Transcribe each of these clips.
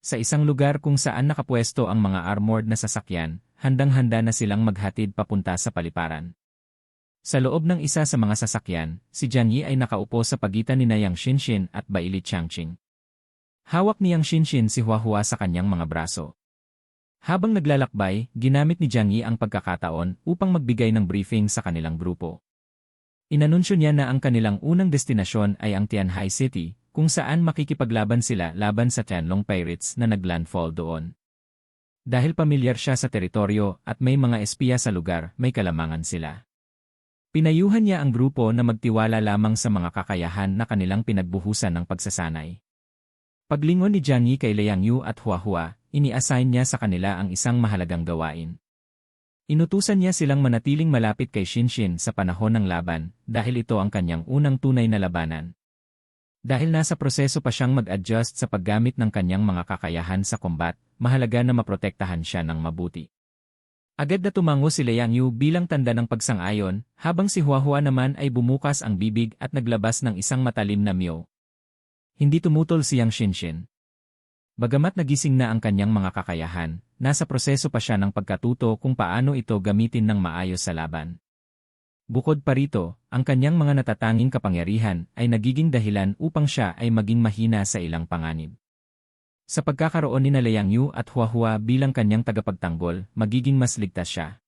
Sa isang lugar kung saan nakapwesto ang mga armored na sasakyan, handang-handa na silang maghatid papunta sa paliparan. Sa loob ng isa sa mga sasakyan, si Jiang Yi ay nakaupo sa pagitan ni Yang Xinshin at Baili Changqing. Hawak ni Yang Xinshin si Huahua sa kanyang mga braso. Habang naglalakbay, ginamit ni Jiang Yi ang pagkakataon upang magbigay ng briefing sa kanilang grupo. Inanunsyo niya na ang kanilang unang destinasyon ay ang Tianhai City, kung saan makikipaglaban sila laban sa Tianlong Pirates na naglandfall doon. Dahil pamilyar siya sa teritoryo at may mga espiya sa lugar, may kalamangan sila. Pinayuhan niya ang grupo na magtiwala lamang sa mga kakayahan na kanilang pinagbuhusan ng pagsasanay. Paglingon ni Jiang Yi kay Liang Yu at Hua Hua, ini-assign niya sa kanila ang isang mahalagang gawain. Inutusan niya silang manatiling malapit kay Shinshin sa panahon ng laban dahil ito ang kanyang unang tunay na labanan. Dahil nasa proseso pa siyang mag-adjust sa paggamit ng kanyang mga kakayahan sa kombat, mahalaga na maprotektahan siya ng mabuti. Agad na tumango si Liang Yu bilang tanda ng pagsang-ayon, habang si Huahua naman ay bumukas ang bibig at naglabas ng isang matalim na meow. Hindi tumutol si Yang Shinshin. Bagamat nagising na ang kanyang mga kakayahan, nasa proseso pa siya ng pagkatuto kung paano ito gamitin ng maayos sa laban. Bukod pa rito, ang kanyang mga natatanging kapangyarihan ay nagiging dahilan upang siya ay maging mahina sa ilang panganib. Sa pagkakaroon ni Liang Yu at Huahua bilang kanyang tagapagtanggol, magiging mas ligtas siya.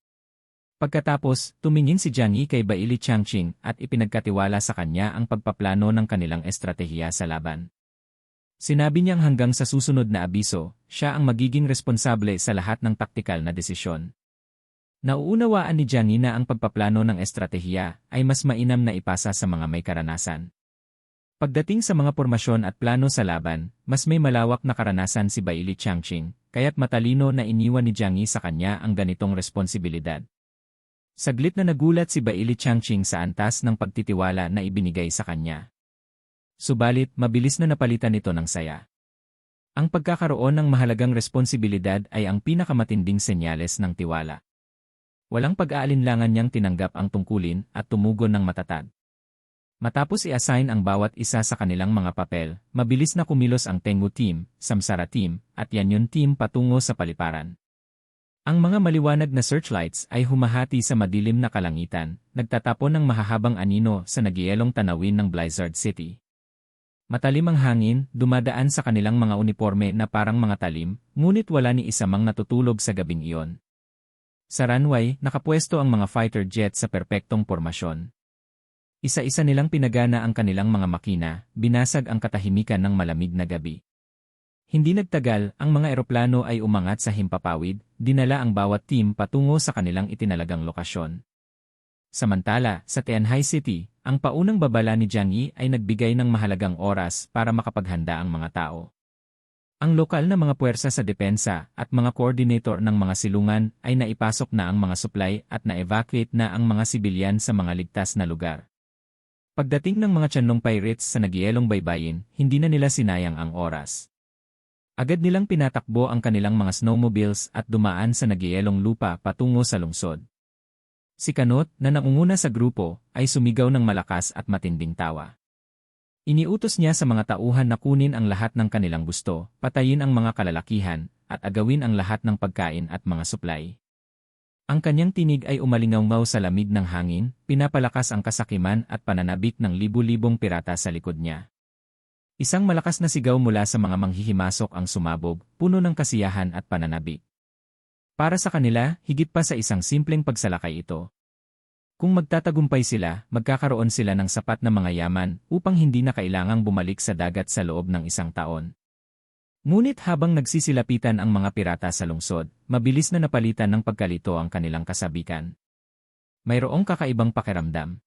Pagkatapos, tumingin si Jiang Yi kay Baili Changqing at ipinagkatiwala sa kanya ang pagpaplano ng kanilang estratehiya sa laban. Sinabi niyang hanggang sa susunod na abiso, siya ang magiging responsable sa lahat ng taktikal na desisyon. Nauunawaan ni Jiang na ang pagpaplano ng estratehiya ay mas mainam na ipasa sa mga may karanasan. Pagdating sa mga pormasyon at plano sa laban, mas may malawak na karanasan si Baili Changqing, kaya't matalino na iniwan ni Jiang sa kanya ang ganitong responsibilidad. Saglit na nagulat si Baili Changqing sa antas ng pagtitiwala na ibinigay sa kanya. Subalit, mabilis na napalitan ito ng saya. Ang pagkakaroon ng mahalagang responsibilidad ay ang pinakamatinding senyales ng tiwala. Walang pag-aalinlangan niyang tinanggap ang tungkulin at tumugon ng matatag. Matapos i-assign ang bawat isa sa kanilang mga papel, mabilis na kumilos ang Tengu Team, Samsara Team, at Yanyon Team patungo sa paliparan. Ang mga maliwanag na searchlights ay humahati sa madilim na kalangitan, nagtatapon ng mahahabang anino sa nagyelong tanawin ng Blizzard City. Matalim ang hangin, dumadaan sa kanilang mga uniforme na parang mga talim, ngunit wala ni isa mang natutulog sa gabing iyon. Sa runway, nakapwesto ang mga fighter jet sa perpektong pormasyon. Isa-isa nilang pinagana ang kanilang mga makina, binasag ang katahimikan ng malamig na gabi. Hindi nagtagal, ang mga eroplano ay umangat sa himpapawid, dinala ang bawat team patungo sa kanilang itinalagang lokasyon. Samantala, sa Tianhai City, ang paunang babala ni Jiang Yi ay nagbigay ng mahalagang oras para makapaghanda ang mga tao. Ang lokal na mga puwersa sa depensa at mga coordinator ng mga silungan ay naipasok na ang mga supply at na-evacuate na ang mga sibilyan sa mga ligtas na lugar. Pagdating ng mga tiyanong pirates sa nagyelong baybayin, hindi na nila sinayang ang oras. Agad nilang pinatakbo ang kanilang mga snowmobiles at dumaan sa nagyelong lupa patungo sa lungsod. Si Kanot, na naunguna sa grupo, ay sumigaw ng malakas at matinding tawa. Iniutos niya sa mga tauhan na kunin ang lahat ng kanilang gusto, patayin ang mga kalalakihan, at agawin ang lahat ng pagkain at mga supply. Ang kanyang tinig ay umalingaw sa lamig ng hangin, pinapalakas ang kasakiman at pananabik ng libu-libong pirata sa likod niya. Isang malakas na sigaw mula sa mga manghihimasok ang sumabog, puno ng kasiyahan at pananabik. Para sa kanila, higit pa sa isang simpleng pagsalakay ito, kung magtatagumpay sila, magkakaroon sila ng sapat na mga yaman upang hindi na kailangang bumalik sa dagat sa loob ng isang taon. Ngunit habang nagsisilapitan ang mga pirata sa lungsod, mabilis na napalitan ng pagkalito ang kanilang kasabikan. Mayroong kakaibang pakiramdam.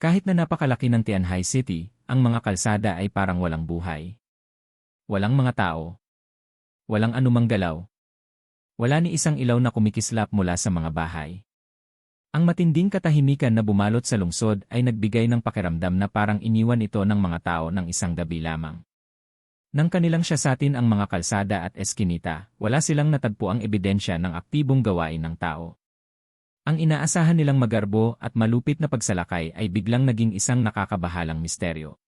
Kahit na napakalaki ng Tianhai City, ang mga kalsada ay parang walang buhay. Walang mga tao. Walang anumang galaw. Wala ni isang ilaw na kumikislap mula sa mga bahay. Ang matinding katahimikan na bumalot sa lungsod ay nagbigay ng pakiramdam na parang iniwan ito ng mga tao ng isang gabi lamang. Nang kanilang siyasatin ang mga kalsada at eskinita, wala silang natagpo ang ebidensya ng aktibong gawain ng tao. Ang inaasahan nilang magarbo at malupit na pagsalakay ay biglang naging isang nakakabahalang misteryo.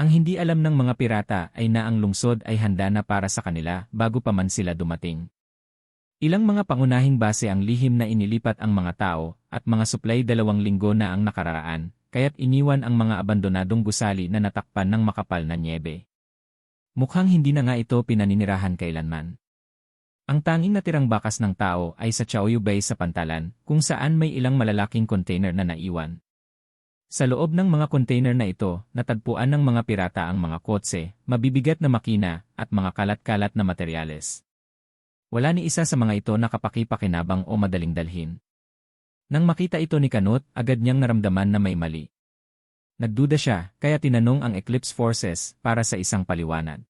Ang hindi alam ng mga pirata ay na ang lungsod ay handa na para sa kanila bago pa man sila dumating. Ilang mga pangunahing base ang lihim na inilipat ang mga tao at mga supply dalawang linggo na ang nakararaan, kaya't iniwan ang mga abandonadong gusali na natakpan ng makapal na nyebe. Mukhang hindi na nga ito pinaninirahan kailanman. Ang tanging natirang bakas ng tao ay sa Chaoyu Bay sa Pantalan, kung saan may ilang malalaking container na naiwan. Sa loob ng mga container na ito, natagpuan ng mga pirata ang mga kotse, mabibigat na makina, at mga kalat-kalat na materyales. Wala ni isa sa mga ito na kapaki-pakinabang o madaling dalhin. Nang makita ito ni Kanot, agad niyang naramdaman na may mali. Nagduda siya, kaya tinanong ang Eclipse Forces para sa isang paliwanag.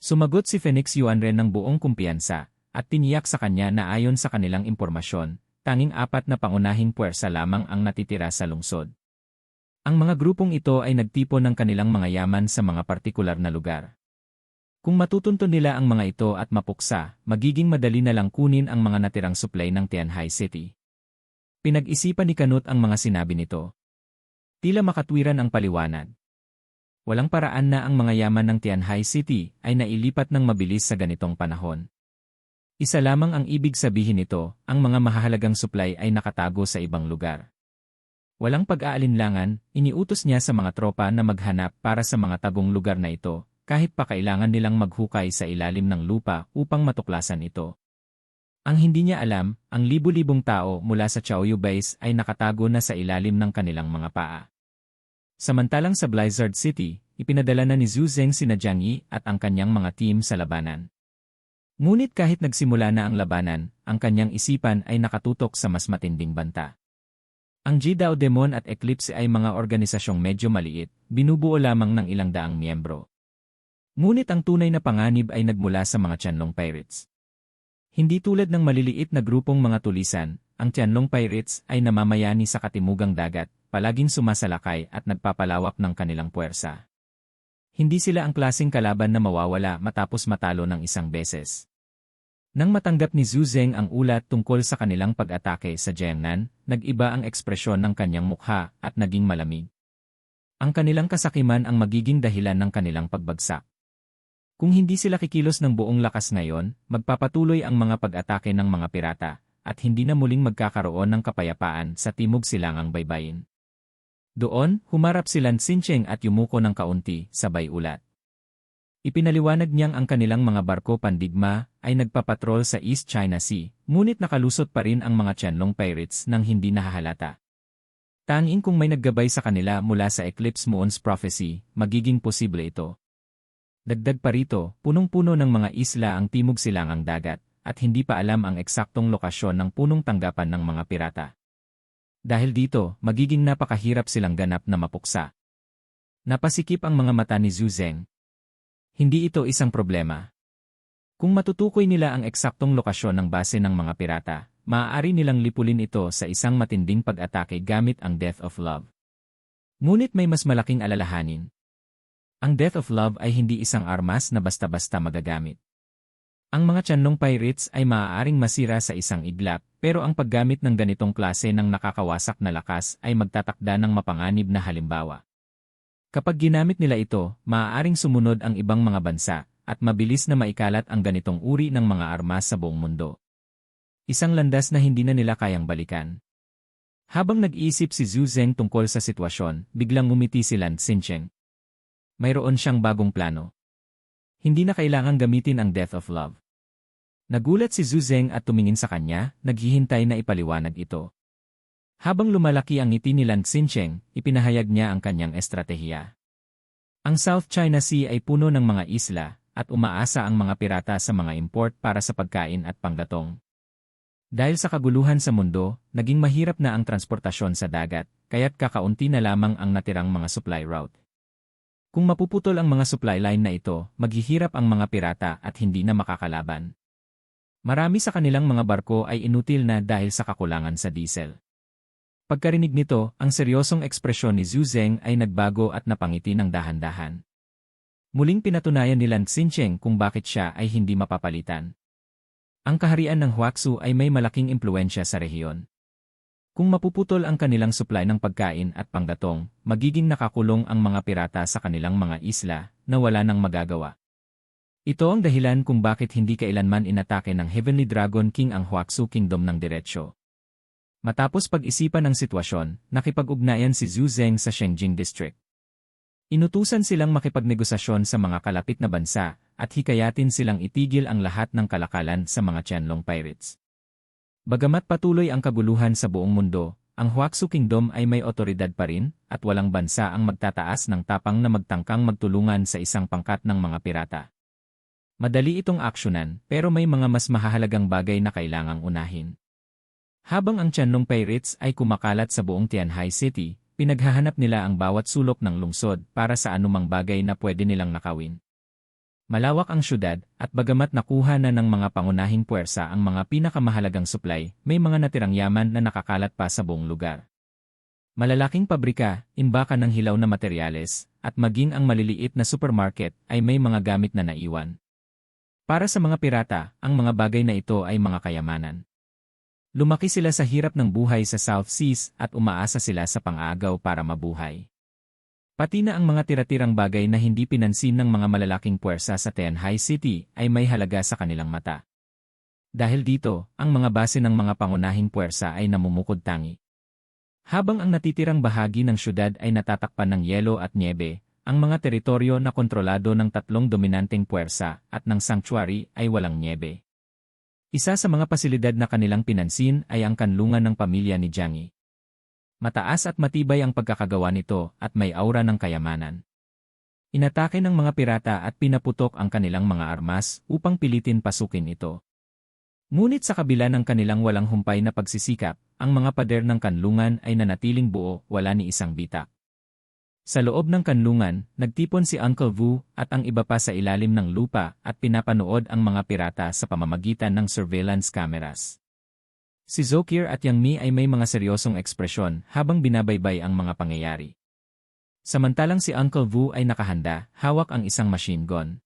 Sumagot si Phoenix Yuan rin ng buong kumpiyansa, at tiniyak sa kanya na ayon sa kanilang impormasyon, tanging apat na pangunahing puwersa lamang ang natitira sa lungsod. Ang mga grupong ito ay nagtipon ng kanilang mga yaman sa mga partikular na lugar. Kung matutunto nila ang mga ito at mapuksa, magiging madali na lang kunin ang mga natirang supply ng Tianhai City. Pinag-isipan ni Kanut ang mga sinabi nito. Tila makatwiran ang paliwanag. Walang paraan na ang mga yaman ng Tianhai City ay nailipat ng mabilis sa ganitong panahon. Isa lamang ang ibig sabihin nito, ang mga mahahalagang supply ay nakatago sa ibang lugar. Walang pag-aalinlangan, iniutos niya sa mga tropa na maghanap para sa mga tagong lugar na ito, kahit pa kailangan nilang maghukay sa ilalim ng lupa upang matuklasan ito. Ang hindi niya alam, ang libu-libong tao mula sa Chaoyu Base ay nakatago na sa ilalim ng kanilang mga paa. Samantalang sa Blizzard City, ipinadala na ni Zhu Zeng sina Jiang Yi at ang kanyang mga team sa labanan. Ngunit kahit nagsimula na ang labanan, ang kanyang isipan ay nakatutok sa mas matinding banta. Ang Jidao Demon at Eclipse ay mga organisasyong medyo maliit, binubuo lamang ng ilang daang miyembro. Ngunit ang tunay na panganib ay nagmula sa mga Tianlong Pirates. Hindi tulad ng maliliit na grupong mga tulisan, ang Tianlong Pirates ay namamayani sa katimugang dagat, palaging sumasalakay at nagpapalawak ng kanilang puwersa. Hindi sila ang klasing kalaban na mawawala matapos matalo ng isang beses. Nang matanggap ni Zhu Zeng ang ulat tungkol sa kanilang pag-atake sa Jiangnan, nag-iba ang ekspresyon ng kanyang mukha at naging malamig. Ang kanilang kasakiman ang magiging dahilan ng kanilang pagbagsak. Kung hindi sila kikilos ng buong lakas ngayon, magpapatuloy ang mga pag-atake ng mga pirata, at hindi na muling magkakaroon ng kapayapaan sa timog silangang baybayin. Doon, humarap sila Sincheng at yumuko ng kaunti, sabay ulat. Ipinaliwanag niyang ang kanilang mga barko pandigma ay nagpapatrol sa East China Sea, ngunit nakalusot pa rin ang mga Tianlong pirates nang hindi nahahalata. Tanging kung may naggabay sa kanila mula sa Eclipse Moon's prophecy, magiging posible ito. Dagdag pa rito, punong-puno ng mga isla ang timog silangang dagat, at hindi pa alam ang eksaktong lokasyon ng punong tanggapan ng mga pirata. Dahil dito, magiging napakahirap silang ganap na mapuksa. Napasikip ang mga mata ni Zhu hindi ito isang problema. Kung matutukoy nila ang eksaktong lokasyon ng base ng mga pirata, maaari nilang lipulin ito sa isang matinding pag-atake gamit ang Death of Love. Ngunit may mas malaking alalahanin. Ang Death of Love ay hindi isang armas na basta-basta magagamit. Ang mga tiyanong pirates ay maaaring masira sa isang iglap, pero ang paggamit ng ganitong klase ng nakakawasak na lakas ay magtatakda ng mapanganib na halimbawa. Kapag ginamit nila ito, maaaring sumunod ang ibang mga bansa, at mabilis na maikalat ang ganitong uri ng mga armas sa buong mundo. Isang landas na hindi na nila kayang balikan. Habang nag-iisip si Zhu Zeng tungkol sa sitwasyon, biglang ngumiti si Lan Xincheng. Mayroon siyang bagong plano. Hindi na kailangang gamitin ang Death of Love. Nagulat si Zhu Zeng at tumingin sa kanya, naghihintay na ipaliwanag ito. Habang lumalaki ang ngiti ni Lan Xincheng, ipinahayag niya ang kanyang estratehiya. Ang South China Sea ay puno ng mga isla, at umaasa ang mga pirata sa mga import para sa pagkain at panggatong. Dahil sa kaguluhan sa mundo, naging mahirap na ang transportasyon sa dagat, kaya't kakaunti na lamang ang natirang mga supply route. Kung mapuputol ang mga supply line na ito, maghihirap ang mga pirata at hindi na makakalaban. Marami sa kanilang mga barko ay inutil na dahil sa kakulangan sa diesel. Pagkarinig nito, ang seryosong ekspresyon ni Zhu Zeng ay nagbago at napangiti ng dahan-dahan. Muling pinatunayan ni Lan Xincheng kung bakit siya ay hindi mapapalitan. Ang kaharian ng Huaxu ay may malaking impluensya sa rehiyon. Kung mapuputol ang kanilang supply ng pagkain at panggatong, magiging nakakulong ang mga pirata sa kanilang mga isla na wala nang magagawa. Ito ang dahilan kung bakit hindi kailanman inatake ng Heavenly Dragon King ang Huaxu Kingdom ng diretsyo. Matapos pag-isipan ang sitwasyon, nakipag-ugnayan si Zhu Zeng sa Shengjing District. Inutusan silang makipagnegosasyon sa mga kalapit na bansa at hikayatin silang itigil ang lahat ng kalakalan sa mga Tianlong Pirates. Bagamat patuloy ang kaguluhan sa buong mundo, ang Huaxu Kingdom ay may otoridad pa rin at walang bansa ang magtataas ng tapang na magtangkang magtulungan sa isang pangkat ng mga pirata. Madali itong aksyonan pero may mga mas mahahalagang bagay na kailangang unahin. Habang ang Tianlong Pirates ay kumakalat sa buong Tianhai City, pinaghahanap nila ang bawat sulok ng lungsod para sa anumang bagay na pwede nilang nakawin. Malawak ang syudad, at bagamat nakuha na ng mga pangunahing puwersa ang mga pinakamahalagang supply, may mga natirang yaman na nakakalat pa sa buong lugar. Malalaking pabrika, imbakan ng hilaw na materyales, at maging ang maliliit na supermarket ay may mga gamit na naiwan. Para sa mga pirata, ang mga bagay na ito ay mga kayamanan. Lumaki sila sa hirap ng buhay sa South Seas at umaasa sila sa pang-aagaw para mabuhay. Pati na ang mga tiratirang bagay na hindi pinansin ng mga malalaking puwersa sa Tianhai City ay may halaga sa kanilang mata. Dahil dito, ang mga base ng mga pangunahing puwersa ay namumukod tangi. Habang ang natitirang bahagi ng syudad ay natatakpan ng yelo at niebe, ang mga teritoryo na kontrolado ng tatlong dominanteng puwersa at ng sanctuary ay walang niebe. Isa sa mga pasilidad na kanilang pinansin ay ang kanlungan ng pamilya ni Jiangyi. Mataas at matibay ang pagkakagawa nito at may aura ng kayamanan. Inatake ng mga pirata at pinaputok ang kanilang mga armas upang pilitin pasukin ito. Ngunit sa kabila ng kanilang walang humpay na pagsisikap, ang mga pader ng kanlungan ay nanatiling buo, wala ni isang bitak. Sa loob ng kanlungan, nagtipon si Uncle Vu at ang iba pa sa ilalim ng lupa at pinapanood ang mga pirata sa pamamagitan ng surveillance cameras. Si Zokir at Yang Mi ay may mga seryosong ekspresyon habang binabaybay ang mga pangyayari. Samantalang si Uncle Vu ay nakahanda, hawak ang isang machine gun.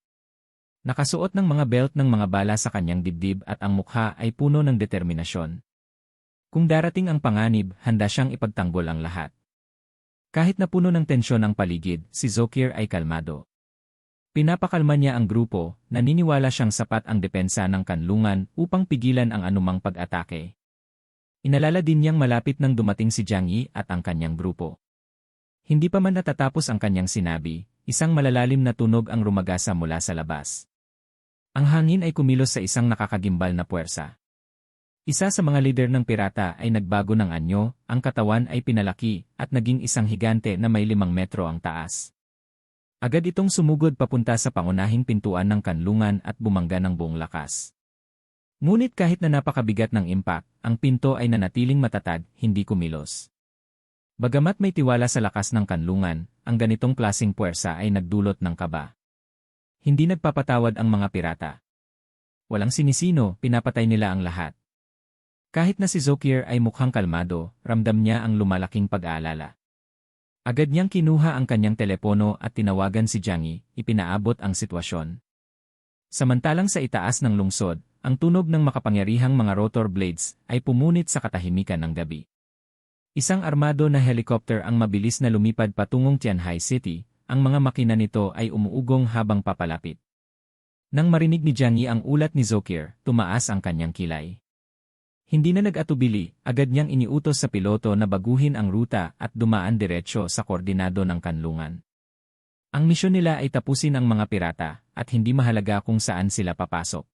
Nakasuot ng mga belt ng mga bala sa kanyang dibdib at ang mukha ay puno ng determinasyon. Kung darating ang panganib, handa siyang ipagtanggol ang lahat. Kahit na puno ng tensyon ang paligid, si Zokir ay kalmado. Pinapakalma niya ang grupo, naniniwala siyang sapat ang depensa ng kanlungan upang pigilan ang anumang pag-atake. Inalala din niyang malapit nang dumating si Jiang Yi at ang kanyang grupo. Hindi pa man natatapos ang kanyang sinabi, isang malalalim na tunog ang rumagasa mula sa labas. Ang hangin ay kumilos sa isang nakakagimbal na puwersa. Isa sa mga lider ng pirata ay nagbago ng anyo, ang katawan ay pinalaki, at naging isang higante na may limang metro ang taas. Agad itong sumugod papunta sa pangunahing pintuan ng kanlungan at bumangga ng buong lakas. Ngunit kahit na napakabigat ng impact, ang pinto ay nanatiling matatag, hindi kumilos. Bagamat may tiwala sa lakas ng kanlungan, ang ganitong klasing puwersa ay nagdulot ng kaba. Hindi nagpapatawad ang mga pirata. Walang sinisino, pinapatay nila ang lahat. Kahit na si Zokir ay mukhang kalmado, ramdam niya ang lumalaking pag-aalala. Agad niyang kinuha ang kanyang telepono at tinawagan si Jiangyi, ipinaabot ang sitwasyon. Samantalang sa itaas ng lungsod, ang tunog ng makapangyarihang mga rotor blades ay pumunit sa katahimikan ng gabi. Isang armado na helicopter ang mabilis na lumipad patungong Tianhai City, ang mga makina nito ay umuugong habang papalapit. Nang marinig ni Jiang Yi ang ulat ni Zokir, tumaas ang kanyang kilay. Hindi na nag-atubili, agad niyang iniutos sa piloto na baguhin ang ruta at dumaan diretsyo sa koordinado ng kanlungan. Ang misyon nila ay tapusin ang mga pirata at hindi mahalaga kung saan sila papasok.